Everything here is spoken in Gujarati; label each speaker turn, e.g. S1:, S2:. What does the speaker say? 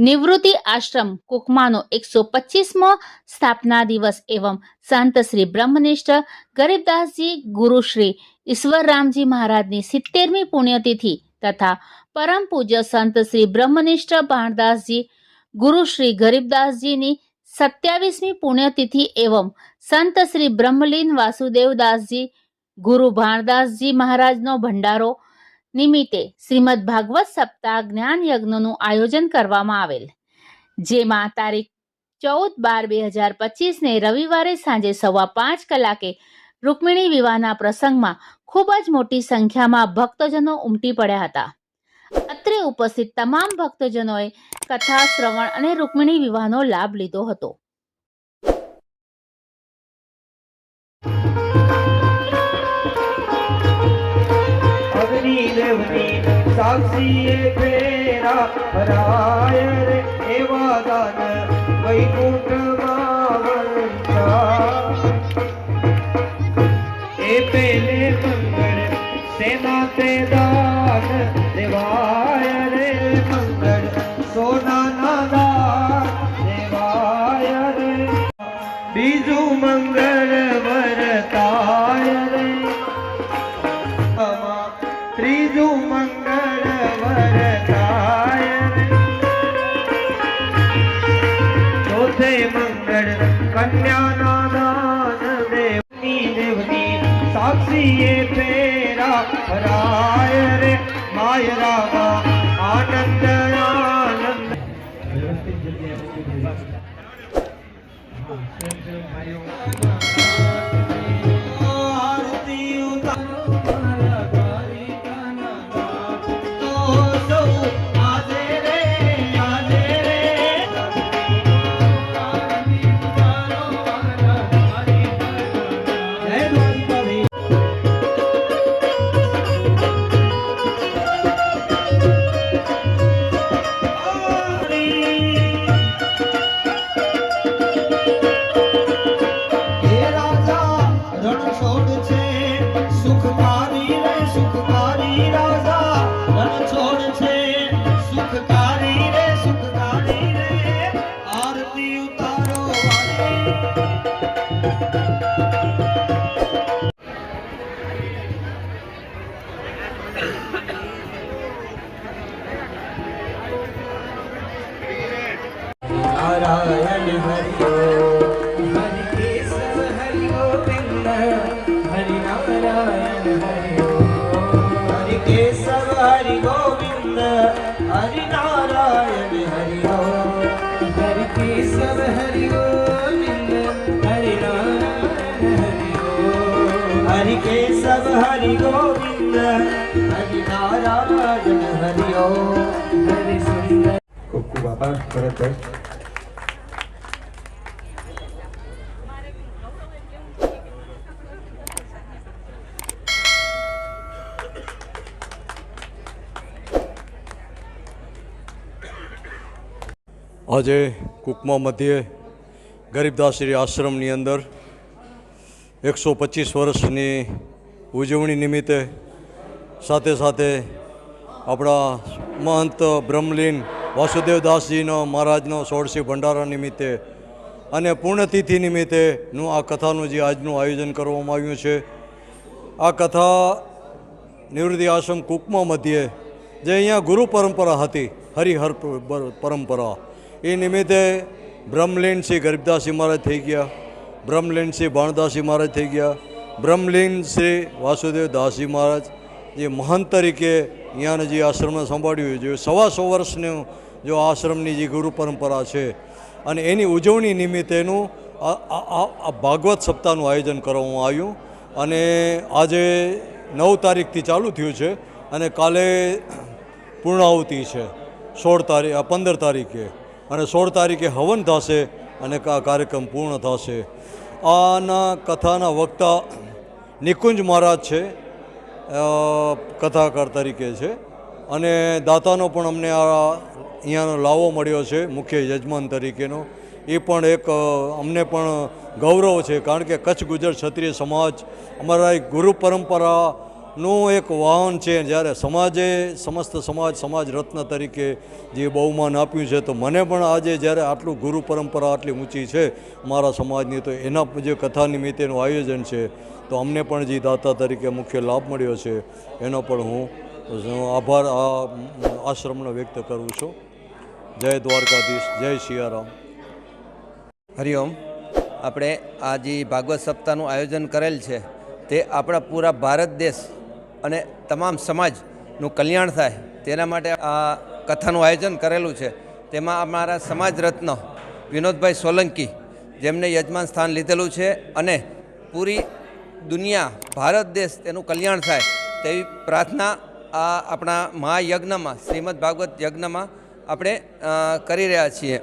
S1: નિવૃત્તિ આશ્રમ કુકમાનો એકસો પચીસમો સ્થાપના દિવસ એવં સંત શ્રી બ્રહ્મનિષ્ઠ ગરીબદાસજી ગુરુ શ્રી ઈશ્વરરામજી મહારાજની સિત્તેરમી પુણ્યતિથિ તથા પરમ પૂજ્ય સંત શ્રી બ્રહ્મનિષ્ઠ ભાણદાસજી ગુરુ શ્રી ગરીબદાસજીની સત્યાવીસમી પુણ્યતિથિ એવમ સંત શ્રી બ્રહ્મલીન વાસુદેવદાસજી ગુરુ ભાણદાસજી મહારાજનો ભંડારો નિમિત્તે શ્રીમદ ભાગવત સપ્તાહ જ્ઞાન યજ્ઞનું આયોજન કરવામાં આવેલ. જેમાં તારીખ ચૌદ બાર બે હજાર પચીસને રવિવારે સાંજે સવા પાંચ કલાકે રૂકમિણી વિવાહના પ્રસંગમાં ખૂબ જ મોટી સંખ્યામાં ભક્તજનો ઉમટી પડ્યા હતા. અત્રે ઉપસ્થિત તમામ ભક્તજનોએ કથા, શ્રવણ અને રૂકમિણી વિવાહનો લાભ લીધો હતો.
S2: સાક્ષીએ ફેરા ભરાય રે એવા દાન વૈકુંઠમાં વંશા એ પેલે મંગળ સેના તે સાક્ષીએ ફેરા રાય રે માય રામા આનંદ આનંદ આરતી હરિ કેશવ હરિ ગોવિંદ હરિ નારાયણ હરિ હરિ કેશવ હરિ ગોવિંદ હરિ
S3: આજે કુકમા મધ્યે ગરીબદાસરી આશ્રમની અંદર એકસો પચીસ વર્ષની ઉજવણી નિમિત્તે સાથે સાથે આપણા મહંત બ્રહ્મલીન વાસુદેવદાસજીનો મહારાજનો સોળસી ભંડારા નિમિત્તે અને પૂર્ણતિથિ નિમિત્તેનું આ કથાનું જે આજનું આયોજન કરવામાં આવ્યું છે. આ કથા નિવૃત્તિ આશ્રમ કુકમા મધ્યે જે અહીંયા ગુરુ પરંપરા હતી, હરિહર પરંપરા. એ નિમિત્તે બ્રહ્મલીન શ્રી ગરીબદાસજી મહારાજ થઈ ગયા. બ્રહ્મલીન શ્રી ભાણદાસજી મહારાજ થઈ ગયા. બ્રહ્મલીન શ્રી વાસુદેવ દાસજી મહારાજ, જે મહંત તરીકે અહીંયાને જે આશ્રમને સંભાળ્યું જે સવા સો વર્ષનું જો આશ્રમની જે ગુરુ પરંપરા છે અને એની ઉજવણી નિમિત્તેનું આ ભાગવત સપ્તાહનું આયોજન કરવામાં આવ્યું. અને આજે નવ તારીખથી ચાલુ થયું છે અને કાલે પૂર્ણાહુતિ છે, સોળ તારીખ પંદર તારીખે. અને સોળ તારીખે હવન થશે અને કાર્યક્રમ પૂર્ણ થશે. આના કથાના વક્તા નિકુંજ મહારાજ છે કથાકાર તરીકે છે. અને દાતાનો પણ અમને આ અહીંયાનો લાવો મળ્યો છે, મુખ્ય યજમાન તરીકેનો. એ પણ એક અમને પણ ગૌરવ છે, કારણ કે કચ્છ ગુજર ક્ષત્રિય સમાજ અમારા એક ગુરુ પરંપરા નું એક વાહન છે જ્યારે સમાજે, સમસ્ત સમાજ સમાજ રત્ન તરીકે જે બહુમાન આપ્યું છે, તો મને પણ આજે જ્યારે આટલું ગુરુ પરંપરા આટલી ઊંચી છે, મારા સમાજની, તો એના જે કથા નિમિત્તેનું આયોજન છે, તો અમને પણ જે દાતા તરીકે મુખ્ય લાભ મળ્યો છે, એનો પણ હું આભાર, આ, આશ્રમનો વ્યક્ત કરું છું. જય દ્વારકાધીશ, જય સિયારામ
S4: હરિઓમ આપણે આ જે ભાગવત સપ્તાહનું આયોજન કરેલ છે, તે આપણા પૂરા ભારત દેશ અને તમામ સમાજનું કલ્યાણ થાય. તેના માટે આ કથાનું આયોજન કરેલું છે. તેમાં અમારા સમાજ રત્ન વિનોદભાઈ સોલંકી, જેમને યજમાન સ્થાન લીધેલું છે અને પૂરી દુનિયા, ભારત દેશ તેનું કલ્યાણ થાય તેવી પ્રાર્થના આ આપણા મહાયજ્ઞમાં, શ્રીમદ ભાગવત યજ્ઞમાં આપણે કરી રહ્યા છીએ.